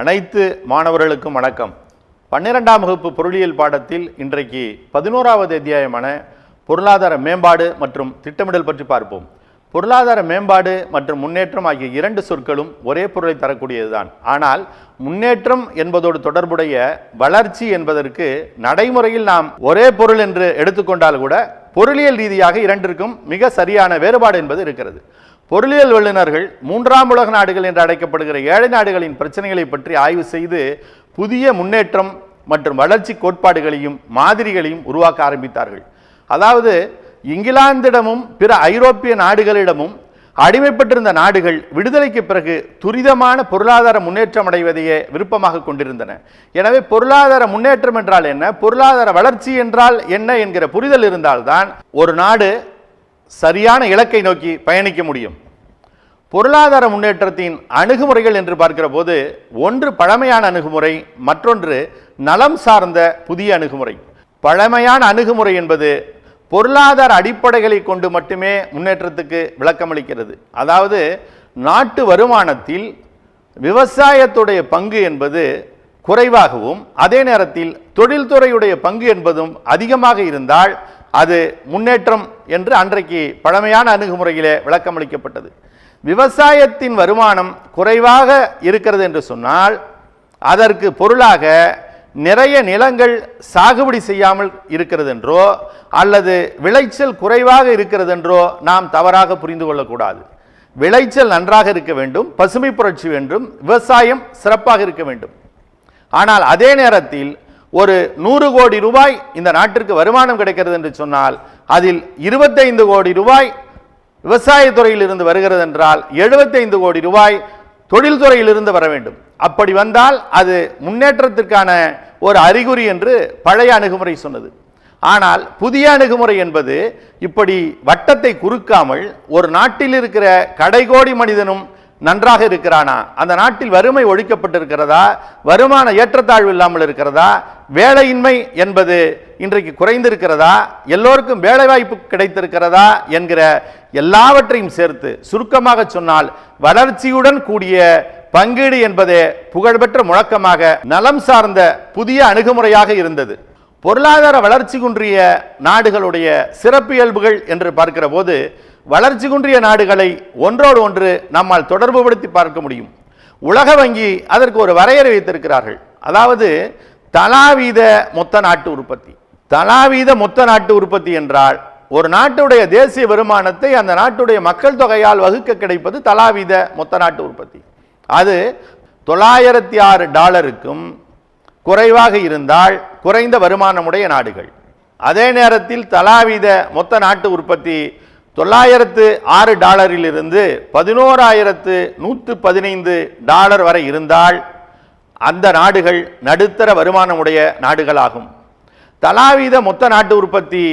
அனைத்து மாணவர்களுக்கும் வணக்கம். பன்னிரெண்டாம் வகுப்பு பொருளியல் பாடத்தில் இன்றைக்கு பதினோராவது அத்தியாயமான பொருளாதார மேம்பாடு மற்றும் திட்டமிடல் பற்றி பார்ப்போம். பொருளாதார மேம்பாடு மற்றும் முன்னேற்றம் ஆகிய இரண்டு சொற்களும் ஒரே பொருளை தரக்கூடியதுதான். ஆனால் முன்னேற்றம் என்பதோடு தொடர்புடைய வளர்ச்சி என்பதற்கு நடைமுறையில் நாம் ஒரே பொருள் என்று எடுத்துக்கொண்டால் கூட பொருளியல் ரீதியாக இரண்டிற்கும் மிக சரியான வேறுபாடு என்பது இருக்கிறது. பொருளியல் வல்லுநர்கள் மூன்றாம் உலக நாடுகள் என்று அழைக்கப்படுகிற ஏழை நாடுகளின் பிரச்சனைகளை பற்றி ஆய்வு செய்து புதிய முன்னேற்றம் மற்றும் வளர்ச்சி கோட்பாடுகளையும் மாதிரிகளையும் உருவாக்க ஆரம்பித்தார்கள். அதாவது இங்கிலாந்திடமும் பிற ஐரோப்பிய நாடுகளிடமும் அடிமைப்பட்டிருந்த நாடுகள் விடுதலைக்கு பிறகு துரிதமான பொருளாதார முன்னேற்றம் அடைவதையே விருப்பமாக கொண்டிருந்தன. எனவே பொருளாதார முன்னேற்றம் என்றால் என்ன? பொருளாதார வளர்ச்சி என்றால் என்ன என்கிற புரிதல் இருந்தால்தான் ஒரு நாடு சரியான இலக்கை நோக்கி பயணிக்க முடியும். பொருளாதார முன்னேற்றத்தின் அணுகுமுறைகள் என்று பார்க்கிற போது ஒன்று பழமையான அணுகுமுறை மற்றொன்று நலம் சார்ந்த புதிய அணுகுமுறை. பழமையான அணுகுமுறை என்பது பொருளாதார அடிப்படைகளை கொண்டு மட்டுமே முன்னேற்றத்துக்கு விளக்கமளிக்கிறது. அதாவது நாட்டு வருமானத்தில் விவசாயத்துடைய பங்கு என்பது குறைவாகவும் அதே நேரத்தில் தொழில்துறையுடைய பங்கு என்பதும் அதிகமாக இருந்தால் அது முன்னேற்றம் என்று அன்றைக்கு பழமையான அணுகுமுறையிலே விளக்கமளிக்கப்பட்டது. விவசாயத்தின் வருமானம் குறைவாக இருக்கிறது என்று சொன்னால் அதற்கு பொருளாக நிறைய நிலங்கள் சாகுபடி செய்யாமல் இருக்கிறது என்றோ அல்லது விளைச்சல் குறைவாக இருக்கிறது என்றோ நாம் தவறாக புரிந்து கொள்ளக்கூடாது. விளைச்சல் நன்றாக இருக்க வேண்டும் பசுமை புரட்சி வேண்டும் விவசாயம் சிறப்பாக இருக்க வேண்டும். ஆனால் அதே நேரத்தில் ஒரு நூறு கோடி ரூபாய் இந்த நாட்டிற்கு வருமானம் கிடைக்கிறது என்று சொன்னால் அதில் இருபத்தைந்து கோடி ரூபாய் விவசாயத்துறையில் இருந்து வருகிறது என்றால் எழுபத்தைந்து கோடி ரூபாய் தொழில்துறையில் இருந்து வர வேண்டும். அப்படி வந்தால் அது முன்னேற்றத்திற்கான ஒரு அறிகுறி என்று பழைய அணுகுமுறை சொன்னது. ஆனால் புதிய அணுகுமுறை என்பது இப்படி வட்டத்தை குறுக்காமல் ஒரு நாட்டில் இருக்கிற கடைகோடி மனிதனும் நன்றாக இருக்கிறானா? அந்த நாட்டில் வறுமை ஒழிக்கப்பட்டிருக்கிறதா? வருமான ஏற்றத்தாழ்வு இல்லாமல் இருக்கிறதா? வேலையின்மை என்பது இன்றைக்கு குறைந்திருக்கிறதா? எல்லோருக்கும் வேலைவாய்ப்பு கிடைத்திருக்கிறதா? என்கிற எல்லாவற்றையும் சேர்த்து சுருக்கமாக சொன்னால் வளர்ச்சியுடன் கூடிய பங்கீடு என்பதே புகழ்பெற்ற முழக்கமாக நலம் சார்ந்த புதிய அணுகுமுறையாக இருந்தது. பொருளாதார வளர்ச்சி குன்றிய நாடுகளுடைய சிறப்பியல்புகள் என்று பார்க்கிற போது வளர்ச்சி குன்றிய நாடுகளை ஒன்றோடு ஒன்று நம்மால் தொடர்புபடுத்தி பார்க்க முடியும். உலக வங்கி அதற்கு ஒரு வரையறை வைத்திருக்கிறார்கள். அதாவது தலாவீத மொத்த நாட்டு உற்பத்தி. தலாவீத மொத்த நாட்டு உற்பத்தி என்றால் ஒரு நாட்டுடைய தேசிய வருமானத்தை அந்த நாட்டுடைய மக்கள் தொகையால் வகுக்க கிடைப்பது தலாவீத மொத்த நாட்டு உற்பத்தி. அது தொள்ளாயிரத்தி ஆறு டாலருக்கும் குறைவாக இருந்தால் குறைந்த வருமானமுடைய நாடுகள். அதே நேரத்தில் தலாவீத மொத்த நாட்டு உற்பத்தி தொள்ளாயிரத்து ஆறு டாலரில் இருந்து பதினோராயிரத்து நூற்று பதினைந்து டாலர் வரை இருந்தால் அந்த நாடுகள் நடுத்தர வருமானமுடைய நாடுகளாகும். தலாவீத மொத்த நாட்டு உற்பத்தி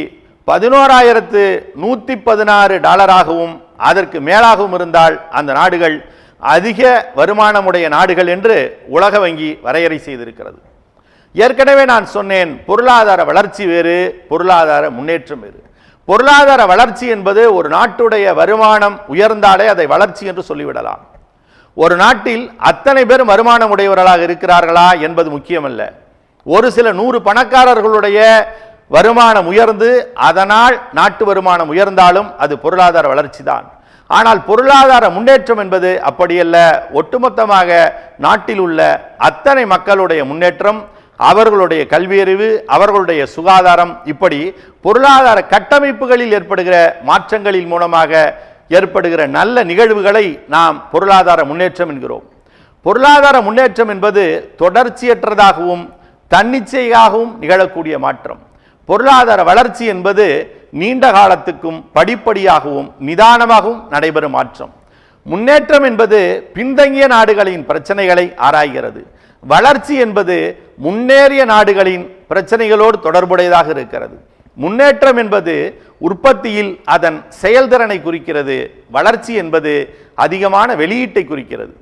பதினோராயிரத்து நூற்றி பதினாறு டாலராகவும் அதற்கு மேலாகவும் இருந்தால் அந்த நாடுகள் அதிக வருமானமுடைய நாடுகள் என்று உலக வங்கி வரையறை செய்திருக்கிறது. ஏற்கனவே நான் சொன்னேன் பொருளாதார வளர்ச்சி வேறு பொருளாதார முன்னேற்றம் வேறு. பொருளாதார வளர்ச்சி என்பது ஒரு நாட்டுடைய வருமானம் உயர்ந்தாலே அதை வளர்ச்சி என்று சொல்லிவிடலாம். ஒரு நாட்டில் அத்தனை பேரும் வருமானம் உடையவர்களாக இருக்கிறார்களா என்பது முக்கியமல்ல. ஒரு சில நூறு பணக்காரர்களுடைய வருமானம் உயர்ந்து அதனால் நாட்டு வருமானம் உயர்ந்தாலும் அது பொருளாதார வளர்ச்சி தான் ஆனால் பொருளாதார முன்னேற்றம் என்பது அப்படியல்ல. ஒட்டுமொத்தமாக நாட்டில் உள்ள அத்தனை மக்களுடைய முன்னேற்றம் அவர்களுடைய கல்வியறிவு அவர்களுடைய சுகாதாரம் இப்படி பொருளாதார கட்டமைப்புகளில் ஏற்படுகிற மாற்றங்களின் மூலமாக ஏற்படுகிற நல்ல நிகழ்வுகளை நாம் பொருளாதார முன்னேற்றம் என்கிறோம். பொருளாதார முன்னேற்றம் என்பது தொடர்ச்சியற்றதாகவும் தன்னிச்சையாகவும் நிகழக்கூடிய மாற்றம். பொருளாதார வளர்ச்சி என்பது நீண்ட காலத்துக்கும் படிப்படியாகவும் நிதானமாகவும் நடைபெறும் மாற்றம். முன்னேற்றம் என்பது பின்தங்கிய நாடுகளின் பிரச்சனைகளை ஆராய்கிறது. வளர்ச்சி என்பது முன்னேறிய நாடுகளின் பிரச்சனைகளோடு தொடர்புடையதாக இருக்கிறது. முன்னேற்றம் என்பது உற்பத்தியில் அதன் செயல்திறனை குறிக்கிறது வளர்ச்சி என்பது அதிகமான வெளியீட்டை குறிக்கிறது.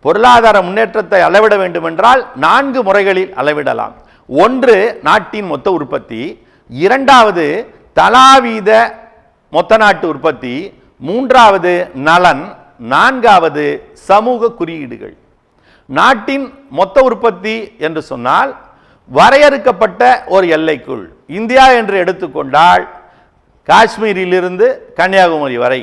பொருளாதார முன்னேற்றத்தை அளவிட வேண்டுமென்றால் நான்கு முறைகளில் அளவிடலாம். ஒன்று நாட்டின் மொத்த உற்பத்தி. இரண்டாவது தலாவீத மொத்த நாட்டு உற்பத்தி. மூன்றாவது நலன். நான்காவது சமூக குறியீடுகள். நாட்டின் மொத்த உற்பத்தி என்று சொன்னால் வரையறுக்கப்பட்ட ஒரு எல்லைக்குள் இந்தியா என்று எடுத்துக்கொண்டால் காஷ்மீரிலிருந்து கன்னியாகுமரி வரை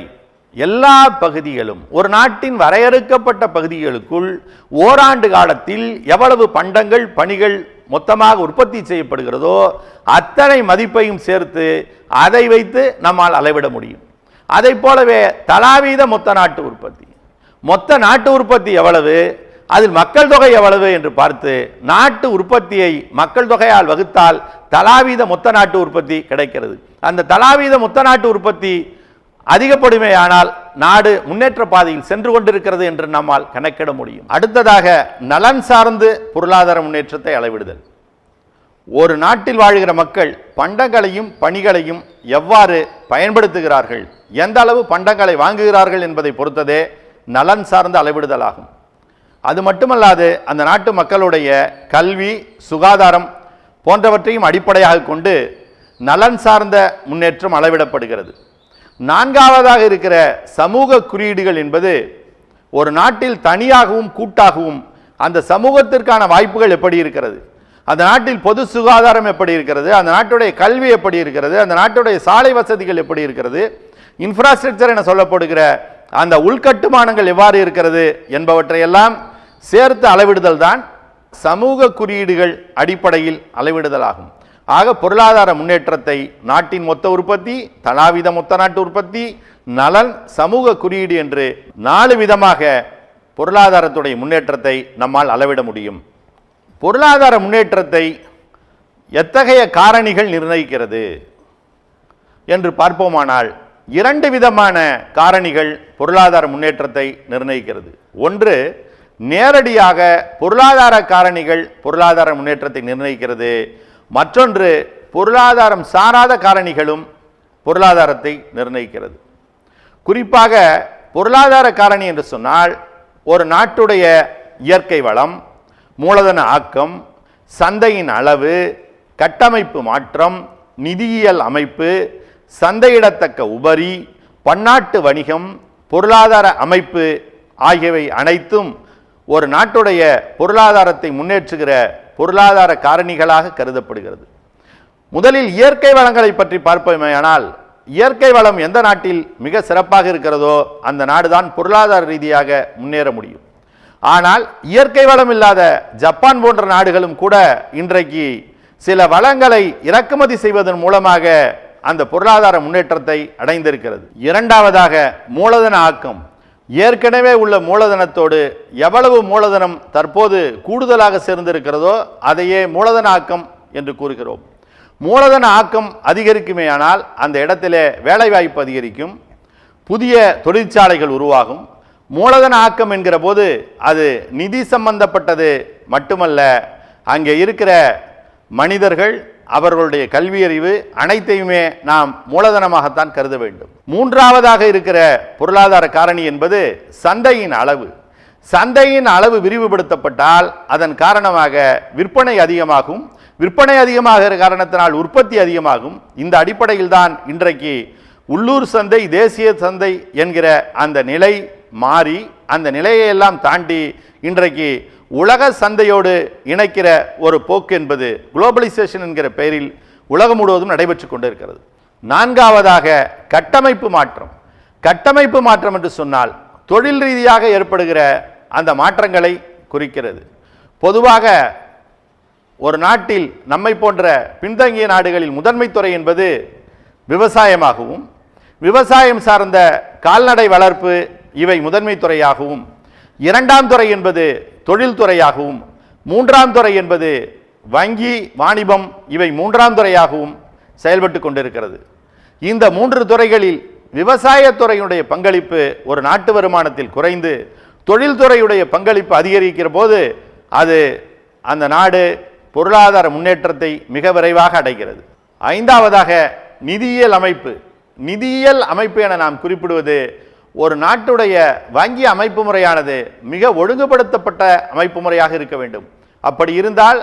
எல்லா பகுதிகளும் ஒரு நாட்டின் வரையறுக்கப்பட்ட பகுதிகளுக்குள் ஓராண்டு காலத்தில் எவ்வளவு பண்டங்கள் பணிகள் மொத்தமாக உற்பத்தி செய்யப்படுகிறதோ அத்தனை மதிப்பையும் சேர்த்து அதை வைத்து நம்மால் அளவிட முடியும். அதை போலவே தலாவீத மொத்த நாட்டு உற்பத்தி. மொத்த நாட்டு உற்பத்தி எவ்வளவு? அதில் மக்கள் தொகை எவ்வளவு என்று பார்த்து நாட்டு உற்பத்தியை மக்கள் தொகையால் வகுத்தால் தலாவீத மொத்த நாட்டு உற்பத்தி கிடைக்கிறது. அந்த தலாவீத மொத்த நாட்டு உற்பத்தி அதிகப்படுமேயானால் நாடு முன்னேற்ற பாதையில் சென்று கொண்டிருக்கிறது என்று நம்மால் கணக்கிட முடியும். அடுத்ததாக நலன் சார்ந்து பொருளாதார முன்னேற்றத்தை அளவிடுதல். ஒரு நாட்டில் வாழ்கிற மக்கள் பண்டங்களையும் பணிகளையும் எவ்வாறு பயன்படுத்துகிறார்கள்? எந்த அளவு பண்டங்களை வாங்குகிறார்கள் என்பதை பொறுத்ததே நலன் சார்ந்த அளவிடுதலாகும். அது மட்டுமல்லாது அந்த நாட்டு மக்களுடைய கல்வி சுகாதாரம் போன்றவற்றையும் அடிப்படையாக கொண்டு நலன் சார்ந்த முன்னேற்றம் அளவிடப்படுகிறது. நான்காவதாக இருக்கிற சமூக குறியீடுகள் என்பது ஒரு நாட்டில் தனியாகவும் கூட்டாகவும் அந்த சமூகத்திற்கான வாய்ப்புகள் எப்படி இருக்கிறது? அந்த நாட்டில் பொது சுகாதாரம் எப்படி இருக்கிறது? அந்த நாட்டுடைய கல்வி எப்படி இருக்கிறது? அந்த நாட்டுடைய சாலை வசதிகள் எப்படி இருக்கிறது? இன்ஃப்ராஸ்ட்ரக்சர் என சொல்லப்படுகிற அந்த உள்கட்டுமானங்கள் எவ்வாறு இருக்கிறது என்பவற்றையெல்லாம் சேர்த்து அளவிடுதல் தான் சமூக குறியீடுகள் அடிப்படையில் அளவிடுதலாகும் ஆக பொருளாதார முன்னேற்றத்தை நாட்டின் மொத்த உற்பத்தி தலாவித மொத்த நாட்டு உற்பத்தி நலன் சமூக குறியீடு என்று நாலு விதமாக பொருளாதாரத்துடைய முன்னேற்றத்தை நம்மால் அளவிட முடியும். பொருளாதார முன்னேற்றத்தை எத்தகைய காரணிகள் நிர்ணயிக்கிறது என்று பார்ப்போமானால் இரண்டு விதமான காரணிகள் பொருளாதார முன்னேற்றத்தை நிர்ணயிக்கிறது. ஒன்று நேரடியாக பொருளாதார காரணிகள் பொருளாதார முன்னேற்றத்தை நிர்ணயிக்கிறது. மற்றொன்று பொருளாதாரம் சாராத காரணிகளும் பொருளாதாரத்தை நிர்ணயிக்கிறது. குறிப்பாக பொருளாதார காரணி என்று சொன்னால் ஒரு நாட்டுடைய இயற்கை வளம் மூலதன ஆக்கம் சந்தையின் அளவு கட்டமைப்பு மாற்றம் நிதியியல் அமைப்பு சந்தையிடத்தக்க உபரி பன்னாட்டு வணிகம் பொருளாதார அமைப்பு ஆகியவை அனைத்தும் ஒரு நாட்டுடைய பொருளாதாரத்தை முன்னேற்றுகிற பொருளாதார காரணிகளாக கருதப்படுகிறது. முதலில் இயற்கை வளங்களை பற்றி பார்ப்போமேயானால் இயற்கை வளம் எந்த நாட்டில் மிக சிறப்பாக இருக்கிறதோ அந்த நாடுதான் பொருளாதார ரீதியாக முன்னேற முடியும். ஆனால் இயற்கை வளம் இல்லாத ஜப்பான் போன்ற நாடுகளும் கூட இன்றைக்கு சில வளங்களை இறக்குமதி செய்வதன் மூலமாக அந்த பொருளாதார முன்னேற்றத்தை அடைந்திருக்கிறது. இரண்டாவதாக மூலதன ஆக்கம். ஏற்கனவே உள்ள மூலதனத்தோடு எவ்வளவு மூலதனம் தற்போது கூடுதலாக சேர்ந்திருக்கிறதோ அதையே மூலதன ஆக்கம் என்று கூறுகிறோம். மூலதன ஆக்கம் அதிகரிக்குமேயானால் அந்த இடத்திலே வேலைவாய்ப்பு அதிகரிக்கும். புதிய தொழிற்சாலைகள் உருவாகும். மூலதன ஆக்கம் என்கிற போது அது நிதி சம்பந்தப்பட்டது மட்டுமல்ல அங்கே இருக்கிற மனிதர்கள் அவர்களுடைய கல்வியறிவு அனைத்தையுமே நாம் மூலதனமாகத்தான் கருத வேண்டும். மூன்றாவதாக இருக்கிற பொருளாதார காரணி என்பது சந்தையின் அளவு. சந்தையின் அளவு விரிவுபடுத்தப்பட்டால் அதன் காரணமாக விற்பனை அதிகமாகும். விற்பனை அதிகமாகிற காரணத்தினால் உற்பத்தி அதிகமாகும். இந்த அடிப்படையில் தான் இன்றைக்கு உள்ளூர் சந்தை தேசிய சந்தை என்கிற அந்த நிலை மாறி அந்த நிலையை எல்லாம் தாண்டி இன்றைக்கு உலக சந்தையோடு இணைக்கிற ஒரு போக்கு என்பது குளோபலைசேஷன் என்கிற பெயரில் உலகம் முழுவதும் நடைபெற்று கொண்டிருக்கிறது. நான்காவதாக கட்டமைப்பு மாற்றம். கட்டமைப்பு மாற்றம் என்று சொன்னால் தொழில் ரீதியாக ஏற்படுகிற அந்த மாற்றங்களை குறிக்கிறது. பொதுவாக ஒரு நாட்டில் நம்மை போன்ற பின்தங்கிய நாடுகளில் முதன்மை துறை என்பது விவசாயமாகவும் விவசாயம் சார்ந்த கால்நடை வளர்ப்பு இவை முதன்மை துறையாகவும் இரண்டாம் துறை என்பது தொழில்துறையாகவும் மூன்றாம் துறை என்பது வங்கி வாணிபம் இவை மூன்றாம் துறையாகவும் செயல்பட்டு கொண்டிருக்கிறது. இந்த மூன்று துறைகளில் விவசாயத்துறையினுடைய பங்களிப்பு ஒரு நாட்டு வருமானத்தில் குறைந்து தொழில்துறையுடைய பங்களிப்பு அதிகரிக்கிற போது அது அந்த நாடு பொருளாதார முன்னேற்றத்தை மிக விரைவாக அடைகிறது. ஐந்தாவதாக நிதியியல் அமைப்பு. நிதியியல் அமைப்பு என நாம் குறிப்பிடுவது ஒரு நாட்டுடைய வங்கி அமைப்பு முறையானது மிக ஒழுங்குபடுத்தப்பட்ட அமைப்பு முறையாக இருக்க வேண்டும். அப்படி இருந்தால்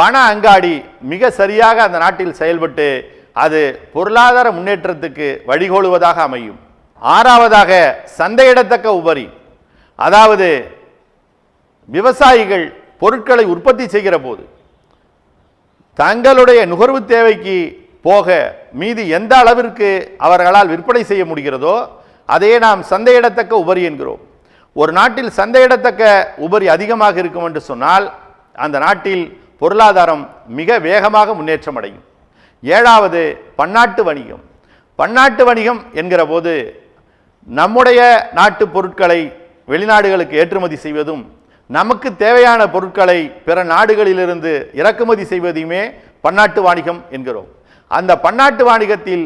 பண அங்காடி மிக சரியாக அந்த நாட்டில் செயல்பட்டு அது பொருளாதார முன்னேற்றத்துக்கு வழிகோலுவதாக அமையும். ஆறாவதாக சந்தையிடத்தக்க உபரி. அதாவது விவசாயிகள் பொருட்களை உற்பத்தி செய்கிற போது தங்களுடைய நுகர்வு தேவைக்கு போக மீதி எந்த அளவிற்கு அவர்களால் விற்பனை செய்ய முடிகிறதோ அதையே நாம் சந்தையிடத்தக்க உபரி என்கிறோம். ஒரு நாட்டில் சந்தையிடத்தக்க உபரி அதிகமாக இருக்கும் என்று சொன்னால் அந்த நாட்டில் பொருளாதாரம் மிக வேகமாக முன்னேற்றம் அடையும். ஏழாவது பன்னாட்டு வணிகம். பன்னாட்டு வணிகம் என்கிற போது நம்முடைய நாட்டு பொருட்களை வெளிநாடுகளுக்கு ஏற்றுமதி செய்வதும் நமக்கு தேவையான பொருட்களை பிற நாடுகளிலிருந்து இறக்குமதி செய்வதையுமே பன்னாட்டு வாணிகம் என்கிறோம். அந்த பன்னாட்டு வாணிகத்தில்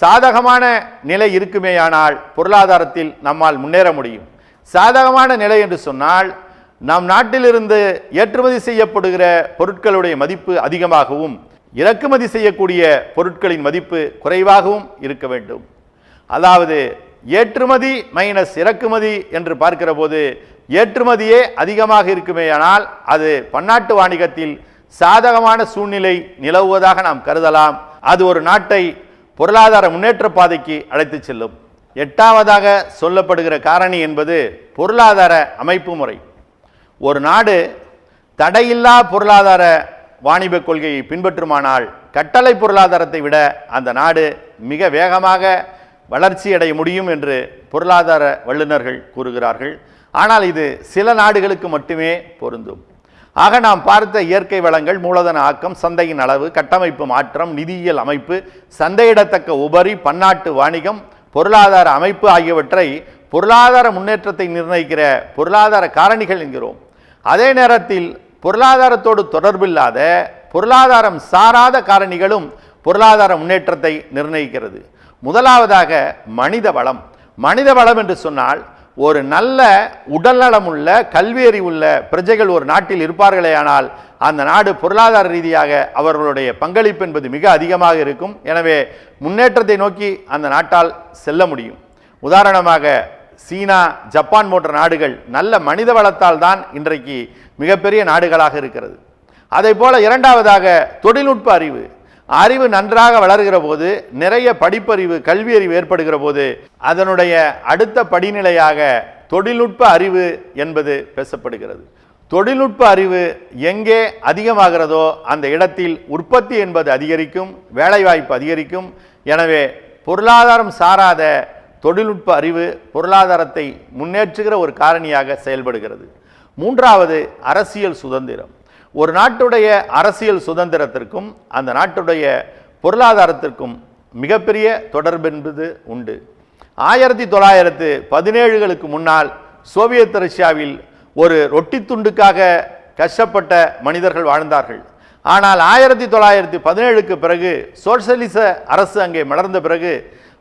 சாதகமான நிலை இருக்குமேயானால் பொருளாதாரத்தில் நம்மால் முன்னேற முடியும். சாதகமான நிலை என்று சொன்னால் நம் நாட்டிலிருந்து ஏற்றுமதி செய்யப்படுகிற பொருட்களுடைய மதிப்பு அதிகமாகவும் இறக்குமதி செய்யக்கூடிய பொருட்களின் மதிப்பு குறைவாகவும் இருக்க வேண்டும். அதாவது ஏற்றுமதி மைனஸ் இறக்குமதி என்று பார்க்கிற போது ஏற்றுமதியே அதிகமாக இருக்குமேயானால் அது பன்னாட்டு வாணிகத்தில் சாதகமான சூழ்நிலை நிலவுவதாக நாம் கருதலாம். அது ஒரு நாட்டை பொருளாதார முன்னேற்ற பாதைக்கு அழைத்து செல்லும். எட்டாவதாக சொல்லப்படுகிற காரணி என்பது பொருளாதார அமைப்பு முறை. ஒரு நாடு தடையில்லா பொருளாதார வாணிப கொள்கையை பின்பற்றுமானால் கட்டளை பொருளாதாரத்தை விட அந்த நாடு மிக வேகமாக வளர்ச்சி அடைய முடியும் என்று பொருளாதார வல்லுநர்கள் கூறுகிறார்கள். ஆனால் இது சில நாடுகளுக்கு மட்டுமே பொருந்தும். ஆக நாம் பார்த்த இயற்கை வளங்கள் மூலதன ஆக்கம் சந்தையின் அளவு கட்டமைப்பு மாற்றம் நிதியியல் அமைப்பு சந்தையிடத்தக்க உபரி பன்னாட்டு வாணிகம் பொருளாதார அமைப்பு ஆகியவற்றை பொருளாதார முன்னேற்றத்தை நிர்ணயிக்கிற பொருளாதார காரணிகள் என்கிறோம். அதே நேரத்தில் பொருளாதாரத்தோடு தொடர்பில்லாத பொருளாதாரம் சாராத காரணிகளும் பொருளாதார முன்னேற்றத்தை நிர்ணயிக்கிறது. முதலாவதாக மனித வளம். மனித வளம் என்று சொன்னால் ஒரு நல்ல உடல்நலம் உள்ள கல்வி பிரஜைகள் ஒரு நாட்டில் இருப்பார்களேயானால் அந்த நாடு பொருளாதார ரீதியாக அவர்களுடைய பங்களிப்பு என்பது மிக அதிகமாக இருக்கும். எனவே முன்னேற்றத்தை நோக்கி அந்த நாட்டால் செல்ல முடியும். உதாரணமாக சீனா ஜப்பான் போன்ற நாடுகள் நல்ல மனித வளத்தால் தான் இன்றைக்கு மிகப்பெரிய நாடுகளாக இருக்கிறது. அதே போல இரண்டாவதாக தொழில்நுட்ப அறிவு. அறிவு நன்றாக வளர்கிற போது நிறைய படிப்பறிவு கல்வி அறிவு ஏற்படுகிற போது அதனுடைய அடுத்த படிநிலையாக தொழில்நுட்ப அறிவு என்பது பேசப்படுகிறது. தொழில்நுட்ப அறிவு எங்கே அதிகமாகிறதோ அந்த இடத்தில் உற்பத்தி என்பது அதிகரிக்கும் வேலைவாய்ப்பு அதிகரிக்கும். எனவே பொருளாதாரம் சாராத தொழில்நுட்ப அறிவு பொருளாதாரத்தை முன்னேற்றுகிற ஒரு காரணியாக செயல்படுகிறது. மூன்றாவது அரசியல் சுதந்திரம். ஒரு நாட்டுடைய அரசியல் சுதந்திரத்திற்கும் அந்த நாட்டுடைய பொருளாதாரத்திற்கும் மிகப்பெரிய தொடர்பு என்பது உண்டு. ஆயிரத்தி தொள்ளாயிரத்து பதினேழுகளுக்கு முன்னால் சோவியத் ரஷ்யாவில் ஒரு ரொட்டி துண்டுக்காக கஷ்டப்பட்ட மனிதர்கள் வாழ்ந்தார்கள். ஆனால் ஆயிரத்தி தொள்ளாயிரத்தி பதினேழுக்கு பிறகு சோசியலிச அரசு அங்கே மலர்ந்த பிறகு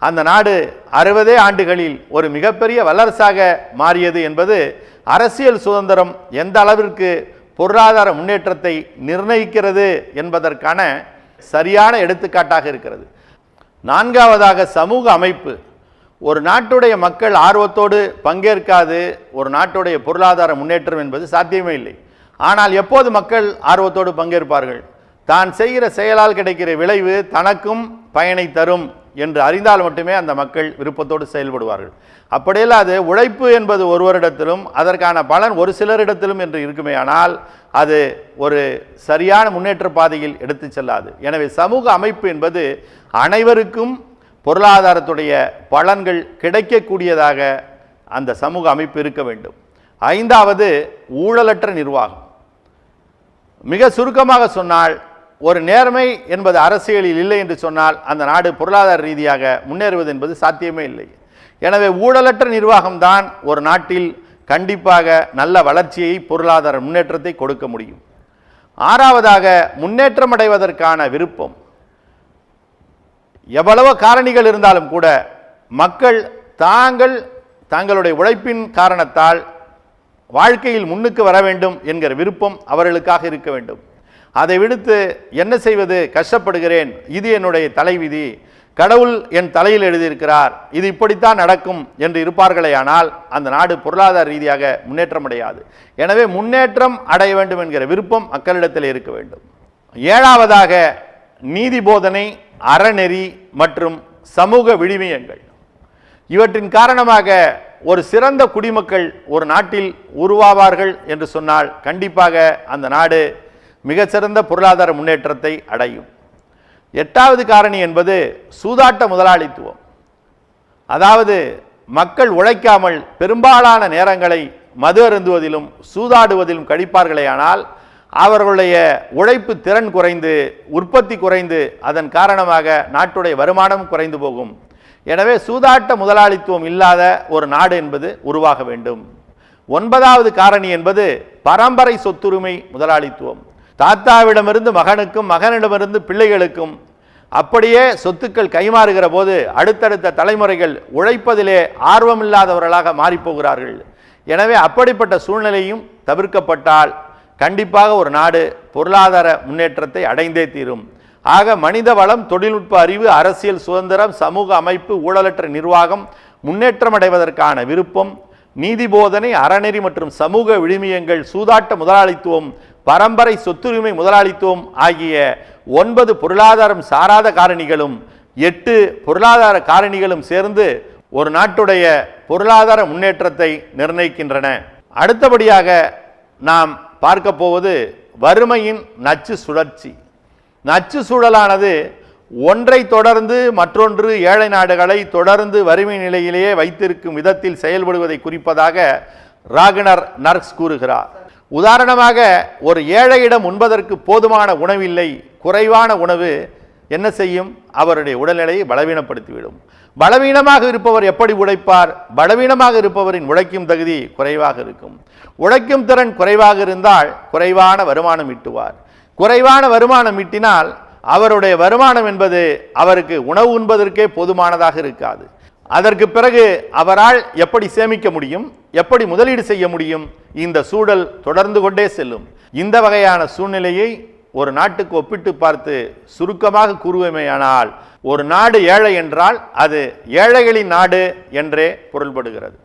அந்த நாடு அறுபதே ஆண்டுகளில் ஒரு மிகப்பெரிய வல்லரசாக மாறியது என்பது அரசியல் சுதந்திரம் எந்த அளவிற்கு பொருளாதார முன்னேற்றத்தை நிர்ணயிக்கிறது என்பதற்கான சரியான எடுத்துக்காட்டாக இருக்கிறது. நான்காவதாக சமூக அமைப்பு. ஒரு நாட்டுடைய மக்கள் ஆர்வத்தோடு பங்கேற்காது ஒரு நாட்டுடைய பொருளாதார முன்னேற்றம் என்பது சாத்தியமே இல்லை. ஆனால் எப்போது மக்கள் ஆர்வத்தோடு பங்கேற்பார்கள்? தான் செய்கிற செயலால் கிடைக்கிற விளைவு தனக்கும் பயனை தரும் என்று அறிந்தால் மட்டுமே அந்த மக்கள் விருப்பத்தோடு செயல்படுவார்கள். அப்படியில்லாது உழைப்பு என்பது ஒருவரிடத்திலும் அதற்கான பலன் ஒரு சிலரிடத்திலும் என்று இருக்குமே ஆனால் அது ஒரு சரியான முன்னேற்ற பாதையில் எடுத்து செல்லாது. எனவே சமூக அமைப்பு என்பது அனைவருக்கும் பொருளாதாரத்துடைய பலன்கள் கிடைக்கக்கூடியதாக அந்த சமூக அமைப்பு இருக்க வேண்டும். ஐந்தாவது ஊழலற்ற நிர்வாகம். மிக சுருக்கமாக சொன்னால் ஒரு நேர்மை என்பது அரசியலில் இல்லை என்று சொன்னால் அந்த நாடு பொருளாதார ரீதியாக முன்னேறுவது என்பது சாத்தியமே இல்லை. எனவே ஊழலற்ற நிர்வாகம்தான் ஒரு நாட்டில் கண்டிப்பாக நல்ல வளர்ச்சியை பொருளாதார முன்னேற்றத்தை கொடுக்க முடியும். ஆறாவதாக முன்னேற்றம் அடைவதற்கான விருப்பம். எவ்வளவோ காரணிகள் இருந்தாலும் கூட மக்கள் தாங்கள் தங்களுடைய உழைப்பின் காரணத்தால் வாழ்க்கையில் முன்னுக்கு வர வேண்டும் என்கிற விருப்பம் அவர்களுக்காக இருக்க வேண்டும். அதை விடுத்து என்ன செய்வது? கஷ்டப்படுகிறேன். இது என்னுடைய தலைவிதி. கடவுள் என் தலையில் எழுதியிருக்கிறார். இது இப்படித்தான் நடக்கும் என்று இருப்பார்களே ஆனால் அந்த நாடு பொருளாதார ரீதியாக முன்னேற்றம் அடையாது. எனவே முன்னேற்றம் அடைய வேண்டும் என்கிற விருப்பம் மக்களிடத்தில் இருக்க வேண்டும். ஏழாவதாக நீதி போதனை அறநெறி மற்றும் சமூக விழுமியங்கள் இவற்றின் காரணமாக ஒரு சிறந்த குடிமக்கள் ஒரு நாட்டில் உருவாவார்கள் என்று சொன்னால் கண்டிப்பாக அந்த நாடு மிகச்சிறந்த பொருளாதார முன்னேற்றத்தை அடையும். எட்டாவது காரணி என்பது சூதாட்ட முதலாளித்துவம். அதாவது மக்கள் உழைக்காமல் பெரும்பாலான நேரங்களை மது அருந்துவதிலும் சூதாடுவதிலும் கழிப்பார்களேயானால் அவர்களுடைய உழைப்பு திறன் குறைந்து உற்பத்தி குறைந்து அதன் காரணமாக நாட்டுடைய வருமானம் குறைந்து போகும். எனவே சூதாட்ட முதலாளித்துவம் இல்லாத ஒரு நாடு என்பது உருவாக வேண்டும். ஒன்பதாவது காரணி என்பது பரம்பரை சொத்துரிமை முதலாளித்துவம். தாத்தாவிடமிருந்து மகனுக்கும் மகனிடமிருந்து பிள்ளைகளுக்கும் அப்படியே சொத்துக்கள் கைமாறுகிற போது அடுத்தடுத்த தலைமுறைகள் உழைப்பதிலே ஆர்வமில்லாதவர்களாக மாறிப்போகிறார்கள். எனவே அப்படிப்பட்ட சூழ்நிலையும் தவிர்க்கப்பட்டால் கண்டிப்பாக ஒரு நாடு பொருளாதார முன்னேற்றத்தை அடைந்தே தீரும். ஆக மனித வளம் தொழில்நுட்ப அறிவு அரசியல் சுதந்திரம் சமூக அமைப்பு ஊழலற்ற நிர்வாகம் முன்னேற்றம் அடைவதற்கான விருப்பம் நீதி போதனை அறநெறி மற்றும் சமூக விழுமியங்கள் சூதாட்ட முதலாளித்துவம் பரம்பரை சொத்துரிமை முதலாளித்துவம் ஆகிய ஒன்பது பொருளாதாரம் சாராத காரணிகளும் எட்டு பொருளாதார காரணிகளும் சேர்ந்து ஒரு நாட்டுடைய பொருளாதார முன்னேற்றத்தை நிர்ணயிக்கின்றன. அடுத்தபடியாக நாம் பார்க்க போவது வறுமையின் நச்சு சுழற்சி. நச்சு சூழலானது ஒன்றை தொடர்ந்து மற்றொன்று ஏழை நாடுகளை தொடர்ந்து வறுமை நிலையிலேயே வைத்திருக்கும் விதத்தில் செயல்படுவதை குறிப்பதாக ராகனர் நர்க்ஸ் கூறுகிறார். உதாரணமாக ஒரு ஏழையிடம் உண்பதற்கு போதுமான உணவில்லை குறைவான உணவு என்ன செய்யும்? அவருடைய உடல்நிலையை பலவீனப்படுத்திவிடும். பலவீனமாக இருப்பவர் எப்படி உழைப்பார்? பலவீனமாக இருப்பவரின் உழைக்கும் தகுதி குறைவாக இருக்கும். உழைக்கும் திறன் குறைவாக இருந்தால் குறைவான வருமானம் ஈட்டுவார். குறைவான வருமானம் ஈட்டினால் அவருடைய வருமானம் என்பது அவருக்கு உணவு உண்பதற்கே போதுமானதாக இருக்காது. அதற்கு பிறகு அவரால் எப்படி சேமிக்க முடியும் எப்படி முதலீடு செய்ய முடியும் இந்த சூழல் தொடர்ந்து கொண்டே செல்லும். இந்த வகையான சூழ்நிலையை ஒரு நாட்டுக்கு ஒப்பிட்டு பார்த்து சுருக்கமாக கூறுவேமேயானால் ஒரு நாடு ஏழை என்றால் அது ஏழைகளின் நாடு என்றே பொருள்படுகிறது.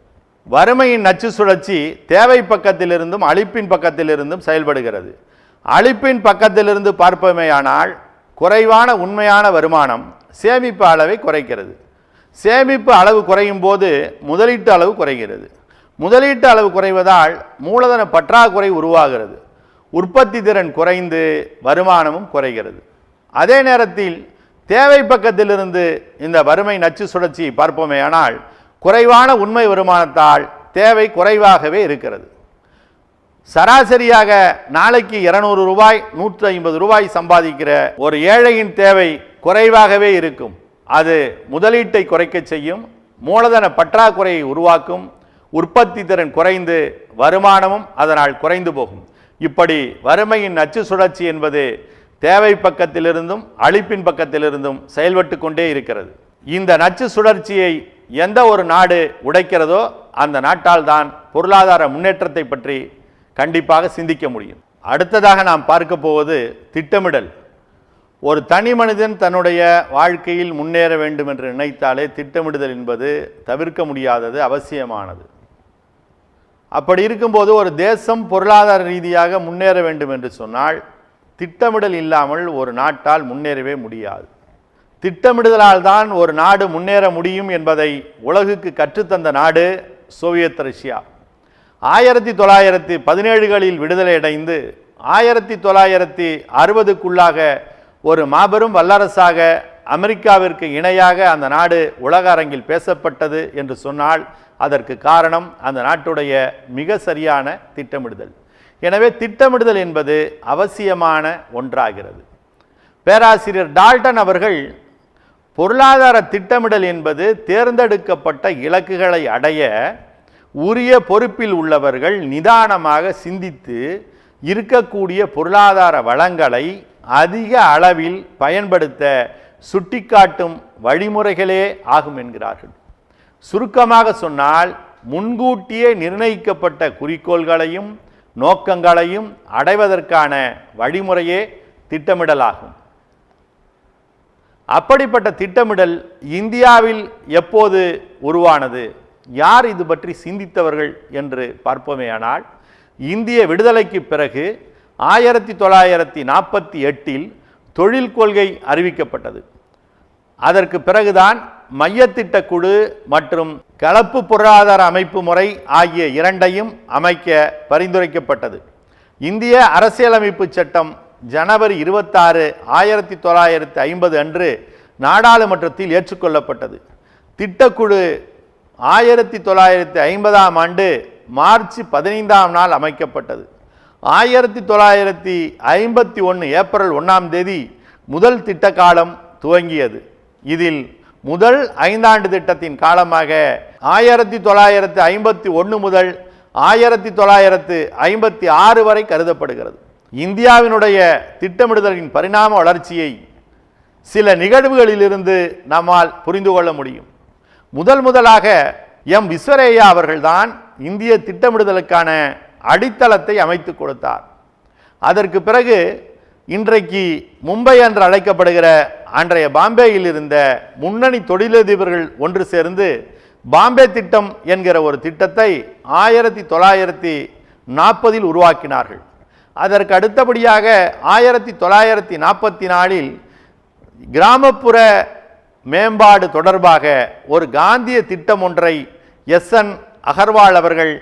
வறுமையின் நச்சு சுழற்சி தேவை பக்கத்திலிருந்தும் அழிப்பின் பக்கத்திலிருந்தும் செயல்படுகிறது. அழிப்பின் பக்கத்திலிருந்து பார்ப்போமேயானால் குறைவான உண்மையான வருமானம் சேமிப்பு அளவை குறைக்கிறது. சேமிப்பு அளவு குறையும் போது முதலீட்டு அளவு குறைகிறது. முதலீட்டு அளவு குறைவதால் மூலதன பற்றாக்குறை உருவாகிறது. உற்பத்தி திறன் குறைந்து வருமானமும் குறைகிறது. அதே நேரத்தில் தேவை பக்கத்திலிருந்து இந்த வறுமை நச்சு சுழற்சியை பார்ப்போமேயானால் குறைவான உண்மை வருமானத்தால் தேவை குறைவாகவே இருக்கிறது. சராசரியாக நாளைக்கு இருநூறு ரூபாய் நூற்றி ஐம்பது ரூபாய் சம்பாதிக்கிற ஒரு ஏழையின் தேவை குறைவாகவே இருக்கும். அது முதலீட்டை குறைக்க செய்யும் மூலதன பற்றாக்குறையை உருவாக்கும் உற்பத்தி திறன் குறைந்து வருமானமும் அதனால் குறைந்து போகும். இப்படி வறுமையின் நச்சு சுழற்சி என்பது தேவை பக்கத்திலிருந்தும் அழிப்பின் பக்கத்திலிருந்தும் செயல்பட்டு கொண்டே இருக்கிறது. இந்த நச்சு சுழற்சியை எந்த ஒரு நாடு உடைக்கிறதோ அந்த நாட்டால் தான் பொருளாதார முன்னேற்றத்தை பற்றி கண்டிப்பாக சிந்திக்க முடியும். அடுத்ததாக நாம் பார்க்க போவது திட்டமிடல். ஒரு தனி மனிதன் தன்னுடைய வாழ்க்கையில் முன்னேற வேண்டும் என்று நினைத்தாலே திட்டமிடுதல் என்பது தவிர்க்க முடியாதது அவசியமானது. அப்படி இருக்கும்போது ஒரு தேசம் பொருளாதார ரீதியாக முன்னேற வேண்டும் என்று சொன்னால் திட்டமிடல் இல்லாமல் ஒரு நாட்டால் முன்னேறவே முடியாது. திட்டமிடுதலால் தான் ஒரு நாடு முன்னேற முடியும் என்பதை உலகுக்கு கற்றுத்தந்த நாடு சோவியத் ரஷ்யா. ஆயிரத்தி தொள்ளாயிரத்தி பதினேழுகளில் விடுதலை அடைந்து ஆயிரத்தி தொள்ளாயிரத்தி அறுபதுக்குள்ளாக ஒரு மாபெரும் வல்லரசாக அமெரிக்காவிற்கு இணையாக அந்த நாடு உலக அரங்கில் பேசப்பட்டது என்று சொன்னால் அதற்கு காரணம் அந்த நாட்டுடைய மிக சரியான திட்டமிடுதல். எனவே திட்டமிடுதல் என்பது அவசியமான ஒன்றாகிறது. பேராசிரியர் டால்டன் அவர்கள் பொருளாதார திட்டமிடல் என்பது தேர்ந்தெடுக்கப்பட்ட இலக்குகளை அடைய உரிய பொறுப்பில் உள்ளவர்கள் நிதானமாக சிந்தித்து இருக்கக்கூடிய பொருளாதார வளங்களை அதிக அளவில் பயன்படுத்த சுட்டிக்காட்டும் வழிமுறைகளே ஆகும் என்கிறார்கள். சுருக்கமாக சொன்னால் முன்கூட்டியே நிர்ணயிக்கப்பட்ட குறிக்கோள்களையும் நோக்கங்களையும் அடைவதற்கான வழிமுறையே திட்டமிடலாகும். அப்படிப்பட்ட திட்டமிடல் இந்தியாவில் எப்போது உருவானது? யார் இது பற்றி சிந்தித்தவர்கள் என்று பார்ப்போமேயானால் இந்திய விடுதலைக்கு பிறகு ஆயிரத்தி தொள்ளாயிரத்தி நாற்பத்தி எட்டில் தொழில் கொள்கை அறிவிக்கப்பட்டது. அதற்கு பிறகுதான் மையத்திட்ட குழு மற்றும் கலப்பு பொருளாதார அமைப்பு முறை ஆகிய இரண்டையும் அமைக்க பரிந்துரைக்கப்பட்டது. இந்திய அரசியலமைப்பு சட்டம் ஜனவரி இருபத்தாறு ஆயிரத்தி தொள்ளாயிரத்தி ஐம்பது அன்று நாடாளுமன்றத்தில் ஏற்றுக்கொள்ளப்பட்டது. திட்டக்குழு ஆயிரத்தி தொள்ளாயிரத்தி ஐம்பதாம் ஆண்டு மார்ச் பதினைந்தாம் நாள் அமைக்கப்பட்டது. ஆயிரத்தி தொள்ளாயிரத்தி ஐம்பத்தி ஒன்று ஏப்ரல் ஒன்றாம் தேதி முதல் திட்ட காலம் துவங்கியது. இதில் முதல் ஐந்தாண்டு திட்டத்தின் காலமாக ஆயிரத்தி தொள்ளாயிரத்து ஐம்பத்தி ஒன்று முதல் ஆயிரத்தி தொள்ளாயிரத்து ஐம்பத்தி ஆறு வரை கருதப்படுகிறது. இந்தியாவினுடைய திட்டமிடுதலின் பரிணாம வளர்ச்சியை சில நிகழ்வுகளிலிருந்து நம்மால் புரிந்து கொள்ள முடியும். முதல் முதலாக எம் விஸ்வரேயா அவர்கள்தான் இந்திய திட்டமிடுதலுக்கான அடித்தளத்தை அமைத்து கொடுத்தார். அதற்கு பிறகு இன்றைக்கு மும்பை என்று அழைக்கப்படுகிற அன்றைய பாம்பேயில் இருந்த முன்னணி தொழிலதிபர்கள் ஒன்று சேர்ந்து பாம்பே திட்டம் என்கிற ஒரு திட்டத்தை ஆயிரத்தி தொள்ளாயிரத்தி நாற்பதில் உருவாக்கினார்கள். அதற்கு அடுத்தபடியாக ஆயிரத்தி தொள்ளாயிரத்தி நாற்பத்தி நாலில் கிராமப்புற மேம்பாடு தொடர்பாக ஒரு காந்திய திட்டம் ஒன்றை எஸ் என் அகர்வால் அவர்கள்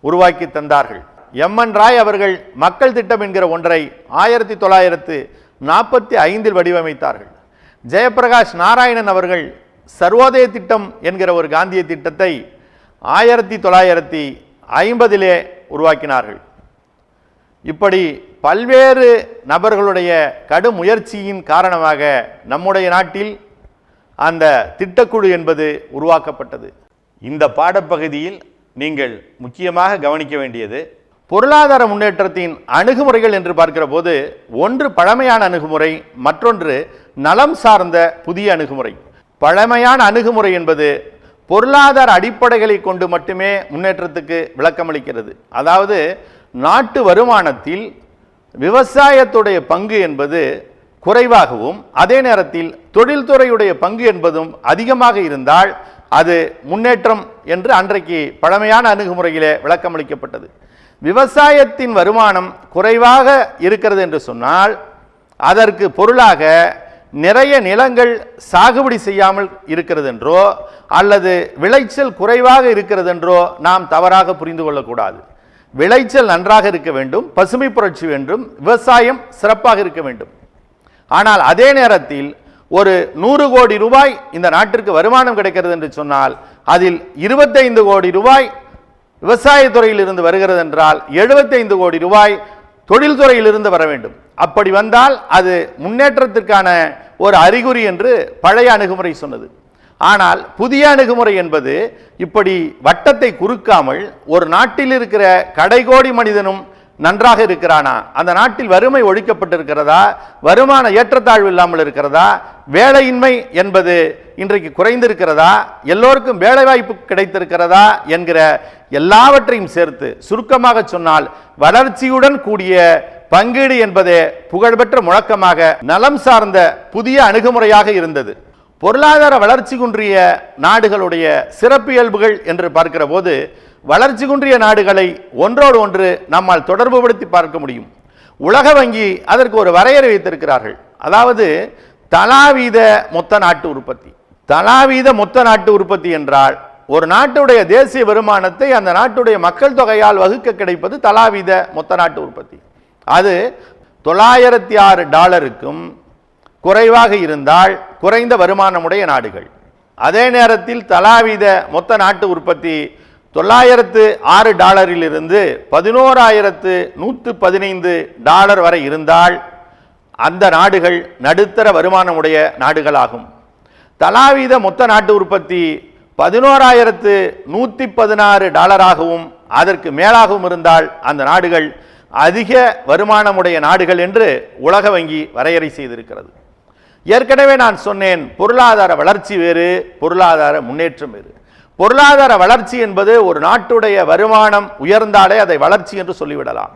உருவாக்கி தந்தார்கள். எம். என். ராய் அவர்கள் மக்கள் திட்டம் என்கிற ஒன்றை ஆயிரத்தி தொள்ளாயிரத்து நாற்பத்தி ஐந்தில் வடிவமைத்தார்கள். ஜெயபிரகாஷ் நாராயணன் அவர்கள் சர்வோதய திட்டம் என்கிற ஒரு காந்திய திட்டத்தை ஆயிரத்தி தொள்ளாயிரத்தி ஐம்பதிலே உருவாக்கினார்கள். இப்படி பல்வேறு நபர்களுடைய கடும் முயற்சியின் காரணமாக நம்முடைய நாட்டில் அந்த திட்டக்குழு என்பது உருவாக்கப்பட்டது. இந்த பாடப்பகுதியில் நீங்கள் முக்கியமாக கவனிக்க வேண்டியது பொருளாதார முன்னேற்றத்தின் அணுகுமுறைகள் என்று பார்க்கிற போது ஒன்று பழமையான அணுகுமுறை மற்றொன்று நலம் சார்ந்த புதிய அணுகுமுறை. பழமையான அணுகுமுறை என்பது பொருளாதார அடிப்படைகளை கொண்டு மட்டுமே முன்னேற்றத்துக்கு விளக்கமளிக்கிறது. அதாவது நாட்டு வருமானத்தில் விவசாயத்துடைய பங்கு என்பது குறைவாகவும் அதே நேரத்தில் தொழில்துறையுடைய பங்கு என்பதும் அதிகமாக இருந்தால் அது முன்னேற்றம் என்று அன்றைக்கு பழமையான அணுகுமுறையிலே விளக்கமளிக்கப்பட்டது. விவசாயத்தின் வருமானம் குறைவாக இருக்கிறது என்று சொன்னால் அதற்கு பொருளாக நிறைய நிலங்கள் சாகுபடி செய்யாமல் இருக்கிறது என்றோ அல்லது விளைச்சல் குறைவாக இருக்கிறது என்றோ நாம் தவறாக புரிந்து கொள்ளக்கூடாது. விளைச்சல் நன்றாக இருக்க வேண்டும் பசுமை புரட்சி வேண்டும் விவசாயம் சிறப்பாக இருக்க வேண்டும். ஆனால் அதே நேரத்தில் ஒரு நூறு கோடி ரூபாய் இந்த நாட்டிற்கு வருமானம் கிடைக்கிறது என்று சொன்னால் அதில் இருபத்தைந்து கோடி ரூபாய் விவசாயத்துறையில் இருந்து வருகிறது என்றால் எழுபத்தைந்து கோடி ரூபாய் தொழில்துறையிலிருந்து வர வேண்டும். அப்படி வந்தால் அது முன்னேற்றத்திற்கான ஒரு அறிகுறி என்று பழைய அணுகுமுறை சொன்னது. ஆனால் புதிய அணுகுமுறை என்பது இப்படி வட்டத்தை குறுக்காமல் ஒரு நாட்டில் இருக்கிற கடைகோடி மனிதனும் நன்றாக இருக்கிறானா? அந்த நாட்டில் வறுமை ஒழிக்கப்பட்டிருக்கிறதா? வருமான ஏற்றத்தாழ்வு இல்லாமல் இருக்கிறதா? வேலையின்மை என்பது இன்றைக்கு குறைந்திருக்கிறதா? எல்லோருக்கும் வேலைவாய்ப்பு கிடைத்திருக்கிறதா? என்கிற எல்லாவற்றையும் சேர்த்து சுருக்கமாக சொன்னால் வளர்ச்சியுடன் கூடிய பங்கீடு என்பதே புகழ்பெற்ற முழக்கமாக நலம் சார்ந்த புதிய அணுகுமுறையாக இருந்தது. பொருளாதார வளர்ச்சி குன்றிய நாடுகளுடைய சிறப்பியல்புகள் என்று பார்க்கிற போது வளர்ச்சி குன்றிய நாடுகளை ஒன்றோடு ஒன்று நம்மால் தொடர்புபடுத்தி பார்க்க முடியும். உலக வங்கி அதற்கு ஒரு வரையறை வைத்திருக்கிறார்கள். அதாவது தலாவீத மொத்த நாட்டு உற்பத்தி. தலாவீத மொத்த நாட்டு உற்பத்தி என்றால் ஒரு நாட்டுடைய தேசிய வருமானத்தை அந்த நாட்டுடைய மக்கள் தொகையால் வகுக்க கிடைப்பது தலாவீத மொத்த நாட்டு உற்பத்தி. அது தொள்ளாயிரத்தி ஆறு டாலருக்கும் குறைவாக இருந்தால் குறைந்த வருமானமுடைய நாடுகள். அதே நேரத்தில் தலாவீத மொத்த நாட்டு உற்பத்தி தொள்ளாயிரத்து ஆறு டாலரிலிருந்து பதினோராயிரத்து நூற்று பதினைந்து டாலர் வரை இருந்தால் அந்த நாடுகள் நடுத்தர வருமானமுடைய நாடுகளாகும். தலாவீத மொத்த நாட்டு உற்பத்தி பதினோராயிரத்து நூற்றி பதினாறு டாலராகவும் அதற்கு மேலாகவும் இருந்தால் அந்த நாடுகள் அதிக வருமானமுடைய நாடுகள் என்று உலக வங்கி வரையறை செய்திருக்கிறது. ஏற்கனவே நான் சொன்னேன் பொருளாதார வளர்ச்சி வேறு பொருளாதார முன்னேற்றம் வேறு. பொருளாதார வளர்ச்சி என்பது ஒரு நாட்டுடைய வருமானம் உயர்ந்தாலே அதை வளர்ச்சி என்று சொல்லிவிடலாம்.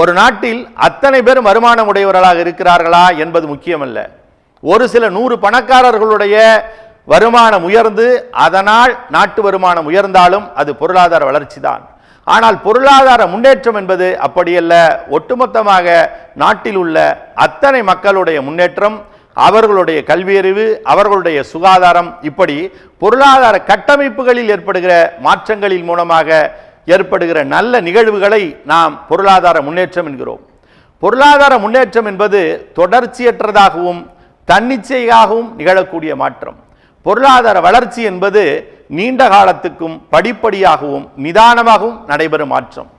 ஒரு நாட்டில் அத்தனை பேர் வருமானம் உடையவர்களாக இருக்கிறார்களா என்பது முக்கியமல்ல. ஒரு சில நூறு பணக்காரர்களுடைய வருமானம் உயர்ந்து அதனால் நாட்டு வருமானம் உயர்ந்தாலும் அது பொருளாதார வளர்ச்சி தான். ஆனால் பொருளாதார முன்னேற்றம் என்பது அப்படியல்ல. ஒட்டுமொத்தமாக நாட்டில் உள்ள அத்தனை மக்களுடைய முன்னேற்றம் அவர்களுடைய கல்வியறிவு அவர்களுடைய சுகாதாரம் இப்படி பொருளாதார கட்டமைப்புகளில் ஏற்படுகிற மாற்றங்களின் மூலமாக ஏற்படுகிற நல்ல நிகழ்வுகளை நாம் பொருளாதார முன்னேற்றம் என்கிறோம். பொருளாதார முன்னேற்றம் என்பது தொடர்ச்சியற்றதாகவும் தன்னிச்சையாகவும் நிகழக்கூடிய மாற்றம். பொருளாதார வளர்ச்சி என்பது நீண்ட காலத்துக்கும் படிப்படியாகவும் நிதானமாகவும் நடைபெறும் மாற்றம்.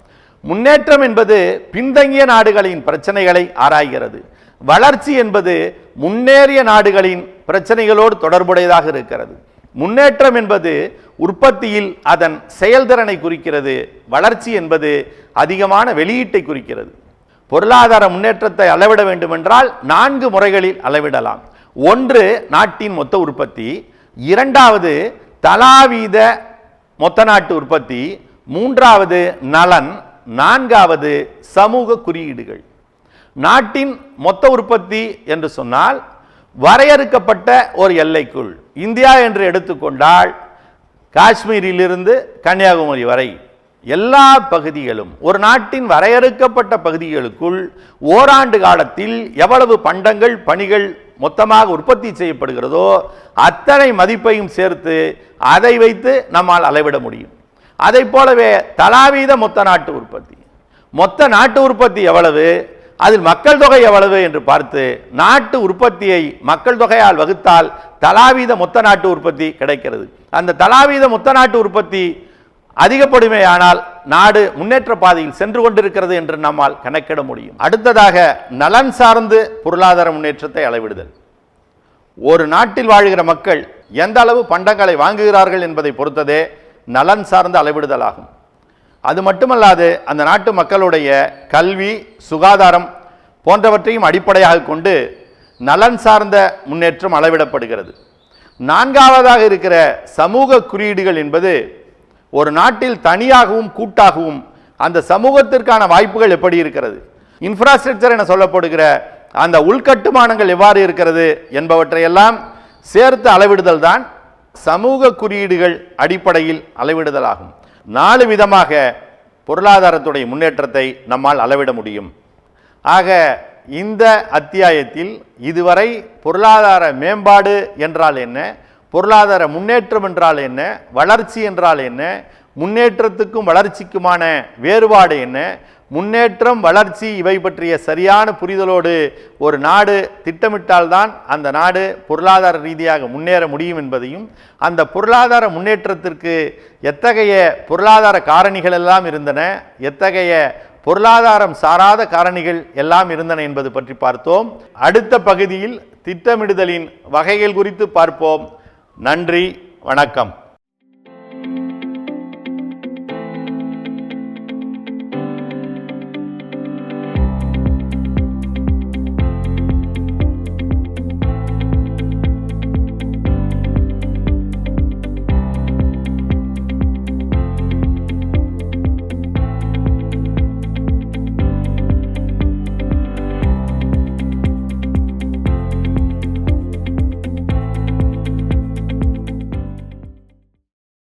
முன்னேற்றம் என்பது பின்தங்கிய நாடுகளின் பிரச்சனைகளை ஆராய்கிறது. வளர்ச்சி என்பது முன்னேறிய நாடுகளின் பிரச்சனைகளோடு தொடர்புடையதாக இருக்கிறது. முன்னேற்றம் என்பது உற்பத்தியில் அதன் செயல்திறனை குறிக்கிறது. வளர்ச்சி என்பது அதிகமான வெளியீட்டை குறிக்கிறது. பொருளாதார முன்னேற்றத்தை அளவிட வேண்டுமென்றால் நான்கு முறைகளில் அளவிடலாம். ஒன்று நாட்டின் மொத்த உற்பத்தி. இரண்டாவது தலாவீத மொத்த நாட்டு உற்பத்தி. மூன்றாவது நலன். நான்காவது சமூக குறியீடுகள். நாட்டின் மொத்த உற்பத்தி என்று சொன்னால் வரையறுக்கப்பட்ட ஒரு எல்லைக்குள் இந்தியா என்று எடுத்துக்கொண்டால் காஷ்மீரிலிருந்து கன்னியாகுமரி வரை எல்லா பகுதிகளும் ஒரு நாட்டின் வரையறுக்கப்பட்ட பகுதிகளுக்குள் ஓராண்டு காலத்தில் எவ்வளவு பண்டங்கள் பணிகள் மொத்தமாக உற்பத்தி செய்யப்படுகிறதோ அத்தனை மதிப்பையும் சேர்த்து அதை வைத்து நம்மால் அளவிட முடியும். அதை போலவே தலாவீத மொத்த நாட்டு உற்பத்தி. மொத்த நாட்டு உற்பத்தி எவ்வளவு? அதில் மக்கள் தொகை எவ்வளவு என்று பார்த்து நாட்டு உற்பத்தியை மக்கள் தொகையால் வகுத்தால் தலாவீத மொத்த நாட்டு உற்பத்தி கிடைக்கிறது. அந்த தலாவீத மொத்த நாட்டு உற்பத்தி அதிகப்படுமேயானால் நாடு முன்னேற்ற பாதையில் சென்று கொண்டிருக்கிறது என்று நம்மால் கணக்கிட முடியும். அடுத்ததாக நலன் சார்ந்து பொருளாதார முன்னேற்றத்தை அளவிடுதல். ஒரு நாட்டில் வாழுகிற மக்கள் எந்த அளவு பண்டங்களை வாங்குகிறார்கள் என்பதை பொறுத்ததே நலன் சார்ந்த அளவிடுதல் ஆகும் அது மட்டுமல்லாது அந்த நாட்டு மக்களுடைய கல்வி சுகாதாரம் போன்றவற்றையும் அடிப்படையாக கொண்டு நலன் சார்ந்த முன்னேற்றம் அளவிடப்படுகிறது. நான்காவதாக இருக்கிற சமூக குறியீடுகள் என்பது ஒரு நாட்டில் தனியாகவும் கூட்டாகவும் அந்த சமூகத்திற்கான வாய்ப்புகள் எப்படி இருக்கிறது? இன்ஃப்ராஸ்ட்ரக்சர் என சொல்லப்படுகிற அந்த உள்கட்டுமானங்கள் எவ்வாறு இருக்கிறது என்பவற்றையெல்லாம் சேர்த்து அளவிடுதல் தான் சமூக குறியீடுகள் அடிப்படையில் அளவிடுதல் ஆகும் நாலு விதமாக பொருளாதாரத்துடைய முன்னேற்றத்தை நம்மால் அளவிட முடியும். ஆக இந்த அத்தியாயத்தில் இதுவரை பொருளாதார மேம்பாடு என்றால் என்ன பொருளாதார முன்னேற்றம் என்றால் என்ன வளர்ச்சி என்றால் என்ன முன்னேற்றத்துக்கும் வளர்ச்சிக்குமான வேறுபாடு என்ன முன்னேற்றம் வளர்ச்சி இவை பற்றிய சரியான புரிதலோடு ஒரு நாடு திட்டமிட்டால்தான் அந்த நாடு பொருளாதார ரீதியாக முன்னேற முடியும் என்பதையும் அந்த பொருளாதார முன்னேற்றத்திற்கு எத்தகைய பொருளாதார காரணிகள் எல்லாம் இருந்தன எத்தகைய பொருளாதாரம் சாராத காரணிகள் எல்லாம் இருந்தன என்பது பற்றி பார்த்தோம். அடுத்த பகுதியில் திட்டமிடுதலின் வகைகள் குறித்து பார்ப்போம். நன்றி வணக்கம்.